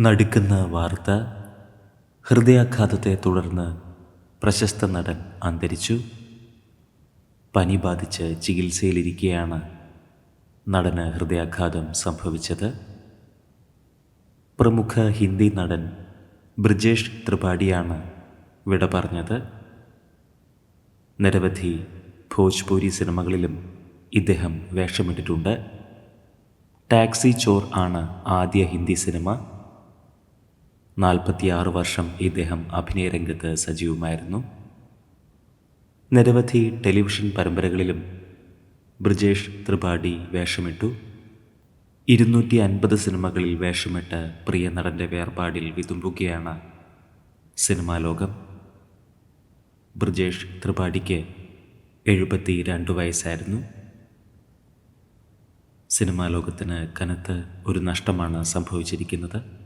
നടുക്കുന്ന വാർത്ത ഹൃദയാഘാതത്തെ തുടർന്ന് പ്രശസ്ത നടൻ അന്തരിച്ചു. പനി ബാധിച്ച് ചികിത്സയിലിരിക്കെയാണ് നടന് ഹൃദയാഘാതം സംഭവിച്ചത്. പ്രമുഖ ഹിന്ദി നടൻ ബ്രിജേഷ് ത്രിപാഠിയാണ് വിട പറഞ്ഞത്. നിരവധി ഭോജ്പൂരി സിനിമകളിലും ഇദ്ദേഹം വേഷമിട്ടിട്ടുണ്ട്. ടാക്സി ചോർ ആണ് ആദ്യ ഹിന്ദി സിനിമ. നാൽപ്പത്തിയാറ് വർഷം ഇദ്ദേഹം അഭിനയ രംഗത്ത് സജീവമായിരുന്നു. നിരവധി ടെലിവിഷൻ പരമ്പരകളിലും ബ്രിജേഷ് ത്രിപാഠി വേഷമിട്ടു. ഇരുന്നൂറ്റി അൻപത് സിനിമകളിൽ വേഷമിട്ട് പ്രിയ നടന്റെ വേർപാടിൽ വിതുമ്പുകയാണ് സിനിമാ ലോകം. ബ്രിജേഷ് ത്രിപാഠിക്ക് എഴുപത്തി രണ്ട് വയസ്സായിരുന്നു. സിനിമാ ലോകത്തിന് കനത്ത് ഒരു നഷ്ടമാണ് സംഭവിച്ചിരിക്കുന്നത്.